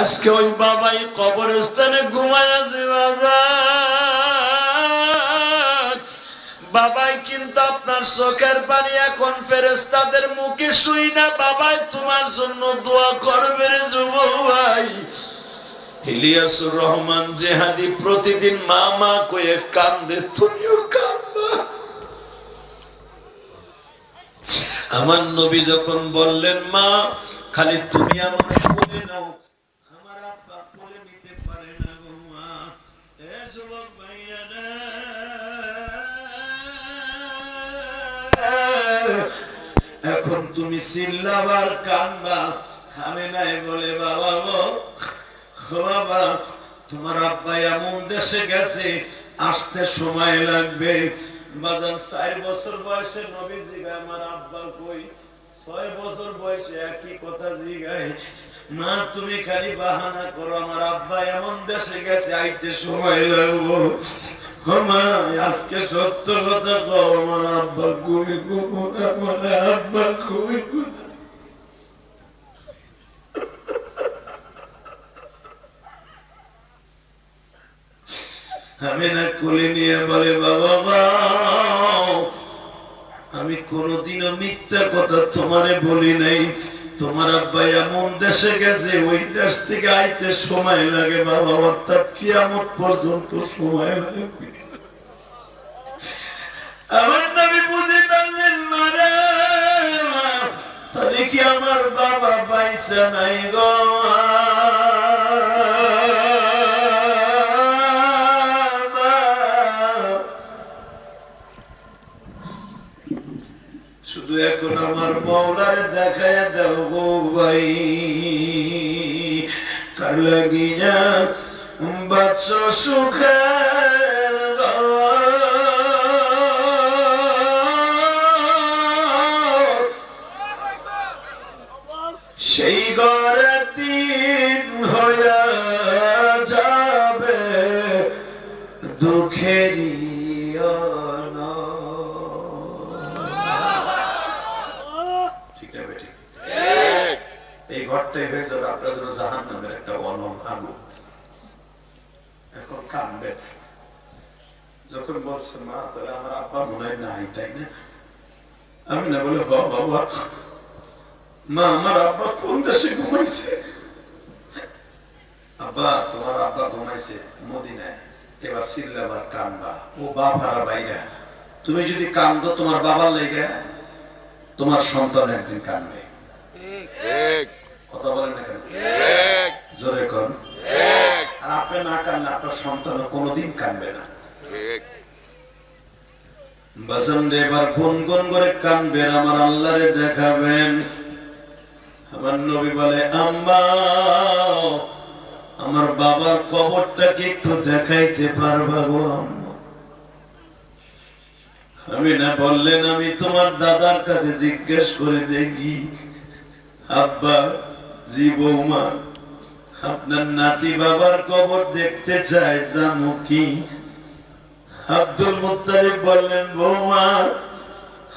আজকে ওই বাবাই কবরস্থানে ঘুমায় আছে বাবাই কিন্তু আপনার চোখের পানি এখন ফেরেস্তাদের মুখে শুই না। বাবাই তোমার জন্য দোয়া করবে যুব ভাই। ইলিয়াসুর রহমান জেহাদি প্রতিদিন মা মা কয়ে কান্দে, তুমিও কান্দা? আমার নবী যখন বললেন, মা, খালি তুমি আমার বলে নাও এখন তুমি চিল্লাবার কান্দা আমি নাই বলে বাবা গো। বাবা, তোমার আব্বা এমন দেশে গেছে, আসতে সময় লাগবে। বাজার চার বছর বয়সে নবী জিগায়, আমার আব্বা কই? ছয় বছর বয়সে একই কথা জিগায়। মা, তুমি খালি বাহানা করো, আমার আব্বা এমন দেশে গেছে, আইতে সময় লাগবো। আজকে সত্য কথা কও, আমার আব্বা আমার আব্বা আমি না কোলে নিয়ে বলে, বাবা আমি কোনদিনও মিথ্যা কথা তোমারে বলি নাই। তোমার আব্বা এমন দেশে গেছে, ওই দেশ থেকে আইতে সময় লাগে বাবা, অর্থাৎ কিয়ামত পর্যন্ত সময় লাগে আমার নবী বুঝে পারলেন মারা তাহলে কি আমার বাবা পাইছে নাই গো এখন আমার মৌলারে দেখায় দাও গো ভাই। কার লাগিয়া বাচ্চ সুখের সেই ঘরে দিন হয়ে যাবে দুঃখেরই ঠিক না বেঠিক? এই ঘরটাই হয়ে যাবে, আপনার জন্য জাহান নামের একটা অনম আগুন। এখন কানবে। যখন বলছেন মা, তাহলে আমার আব্বা মনে হয় নাই, তাই না? আমি না বলে, বাবা মা, আমার আব্বা কোন দেশে ঘুমাইছে? আব্বা, তোমার আব্বা ঘুমাইছে মদিনায়। এবার সিল্লাবার কানবা। ও বাপারা বাইরা, তুমি যদি কান্দো তোমার বাবার লেগে তোমার সন্তান একদিন কানবে। কথা বলেন না কেন? জোরে কর আর আপনি না কানলে আপনার সন্তান কোনোদিন কানবে না। বাসন এবার গুন গুন করে কানবেন আমার আল্লাহরে দেখাবেন। আমার নবী বলে আম্মা আমার বাবার কবরটাকে একটু দেখাইতে পারবা গো আম্মা? আমি না বললেন আমি তোমার দাদার কাছে জিজ্ঞেস করে দেখি। আব্বা আপনার নাতি বাবার কবর দেখতে চায়, জানো কি? আব্দুল মুত্তালিব বললেন, বৌমা,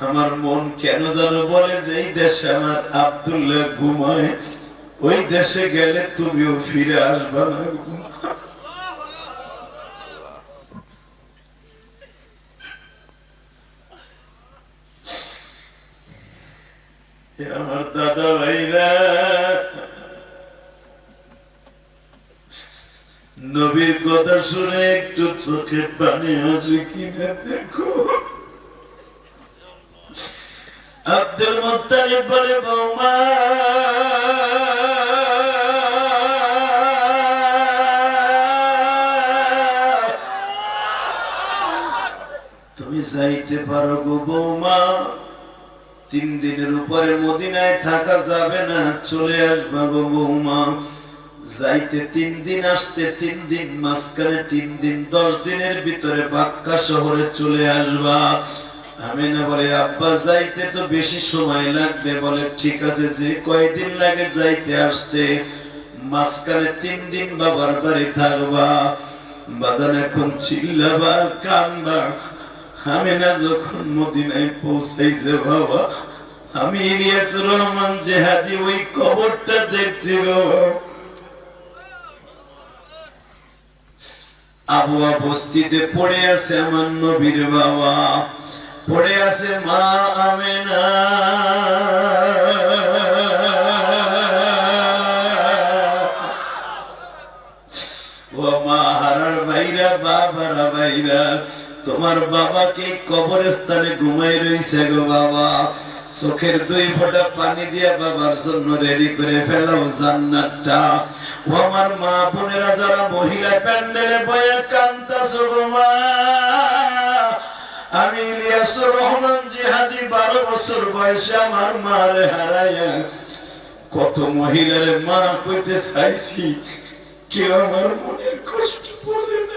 আমার মন কেন যেন বলে যে এই দেশে আমার আব্দুল্লাহ ঘুমায়, ওই দেশে গেলে তুমিও ফিরে আসবা না আমার দাদা ভাইরা নবীর কথা শুনে একটু চোখে পানি আসে কিনা দেখো। আব্দুল মুত্তালিব বলে, বৌমা, তুমি যাইতে পারো গো বৌমা। তিন দিনের উপরে মদিনায় থাকা যাবে না, চলে আসবা গো বৌমা। যাইতে তিন দিন, আসতে তিন দিন, মাঝখানে তিন দিন, দশ দিনের ভিতরে বাক্কা শহরে চলে আসবা। আমি না বলে, আব্বা, যাইতে তো বেশি সময় লাগবে। বলে, ঠিক আছে, যে কয়দিন লাগে যাইতে, আসতে। মাঝখানে তিন দিন বাবার বাড়ি থাকবা। বাজার এখন চিল্লাবা কানবা আমি না যখন মদিনায় পৌঁছাইছে, বাবা, আমি ইলিয়াস রহমান জেহাদি ওই কবরটা দেখছি আবুয়া বস্তিতে পড়ে আছে আমার নবীর বাবা। পড়ে আছে মা আমেনা। তোমার বাবাকে কবরস্থানে ঘুমাই রইছে গো বাবা। চোখের দুই ফোঁটা পানি দিয়ে বাবার জন্য রেডি করে ফেলাও জান্নাতটা। আমার মা বোনেরা যারা মহিলা প্যান্ডেলে বয়ে কান্তা সুরমা। আমি ইলিয়াসুর রহমান জিহাদি বারো বছর বয়সে আমার মারে হারাইয়া কত মহিলার মা কইতে চাইছি, কেউ আমার মনের কষ্ট বোঝে না।